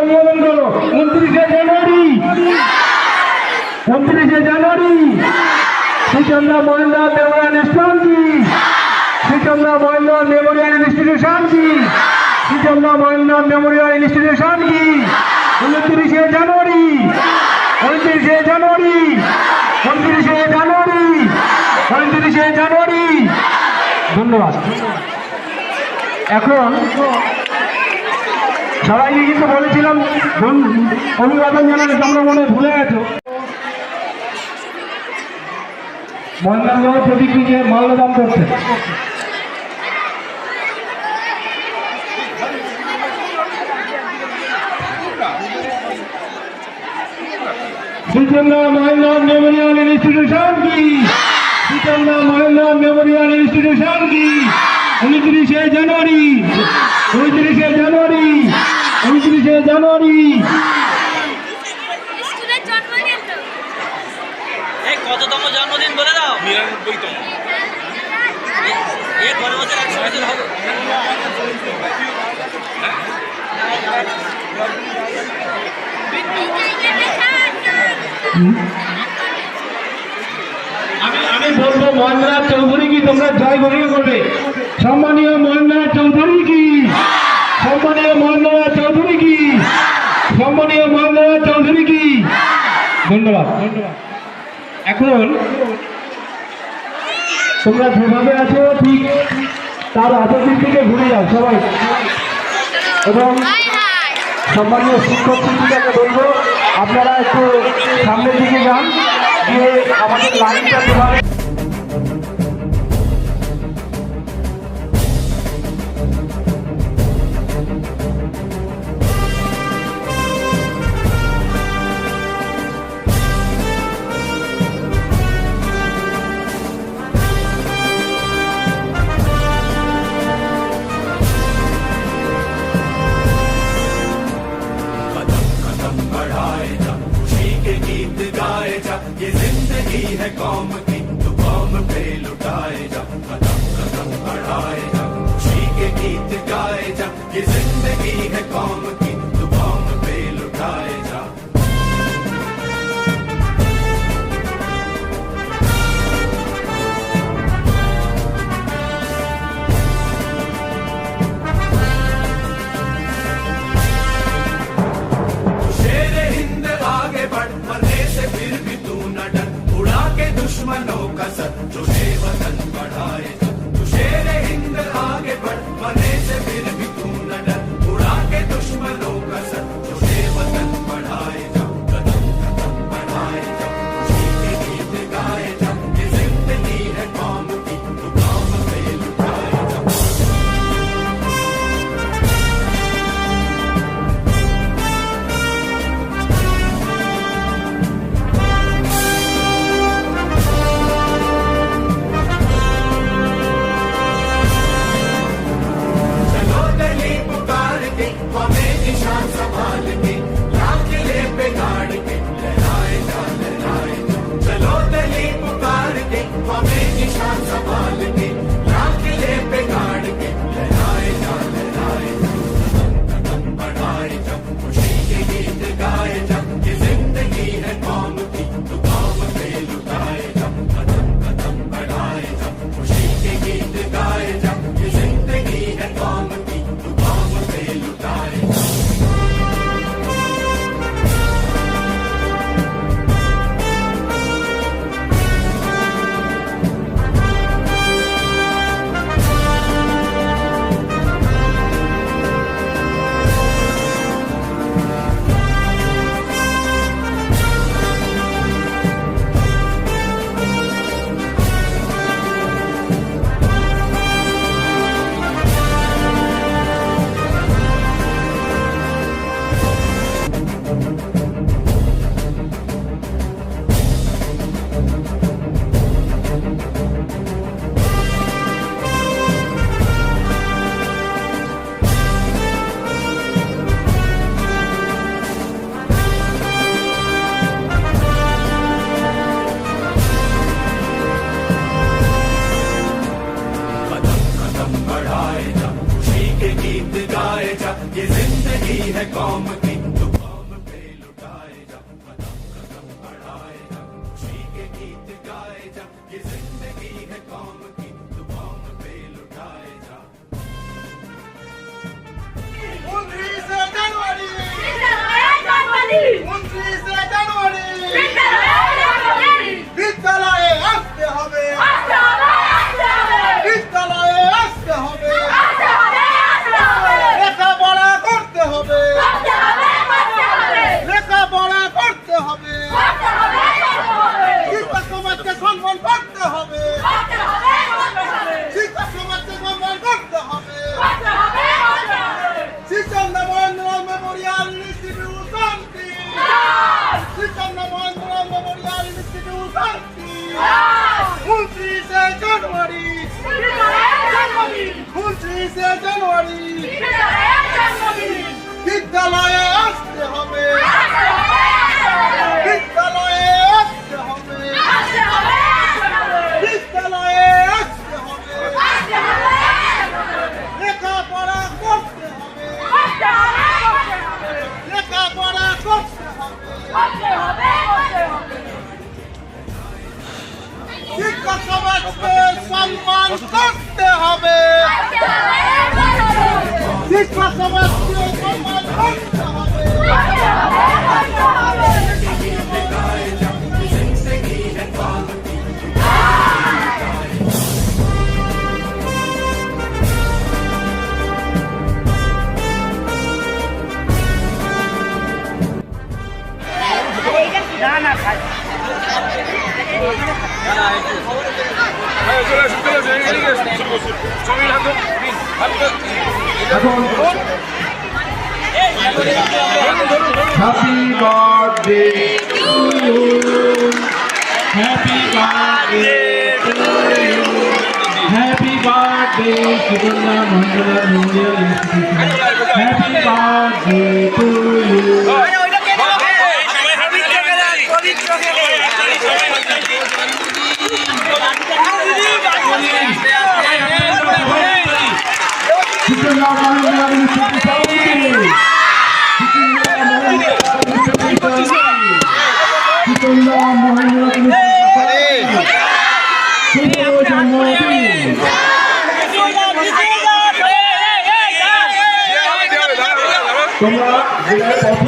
অনুমোদন করো উনত্রিশে জানুয়ারি। উনত্রিশে জানুয়ারি। শ্রীচন্দ্র মহেন্দ্র মেমোরিয়াল ইসলাম কি? শ্রীচন্দ্র মহেন্দ্র মেমোরিয়াল ইনস্টিটিউশন কি? শ্রীচন্দ্র মহেন্দ্র মেমোরিয়াল ইনস্টিটিউশন উনত্রিশে জানুয়ারি। উনত্রিশে জানুয়ারি। উনত্রিশে জানুয়ারি। উনত্রিশে জানুয়ারি। ধন্যবাদ। এখন সবাইকে কিন্তু বলেছিলাম অভিবাদন জানালে তোমরা মনে ভুলে গেছো। মাল্যদান করছে। মহেন্দ্র মেমোরিয়াল ইনস্টিটিউশন কি? মহেন্দ্র মেমোরিয়াল ইনস্টিটিউশন কি? উনত্রিশে জানুয়ারি উনত্রিশে জানুয়ারি উনত্রিশে জানুয়ারি। স্কুলের জন্মদিন তো। এই কততম জন্মদিন বলে দাও। নিরানব্বইতম। এ পরের বছর একশো বছর হবে। আমি আমি বলব মহেন্দ্রনাথ চৌধুরী কি তোমরা জয় ঘোষণা করবে? সম্মানীয় মহেন্দ্রনাথ চৌধুরী কি? সম্মানীয় মহেন্দ্রনাথ চৌধুরী কি? সম্মানীয় মহেন্দ্রনাথ চৌধুরী কি? ধন্যবাদ। এখন তোমরা যেভাবে আছো, ঠিক তার অপোজিট থেকে ঘুরে যাও সবাই। এবং সম্মানীয় শিক্ষক শিক্ষিকাকে বলব, আপনারা একটু সামনের দিকে যান, গিয়ে আমাদের লাইনটা casa. Yo সম্মান করতে হবে। শিক্ষা সমাজকে সম্মান করতে হবে। না না খাই Happy birthday to you. Happy birthday to you. Happy birthday, Subhanallah Mangalam Mundial Institution. Happy birthday to Gracias.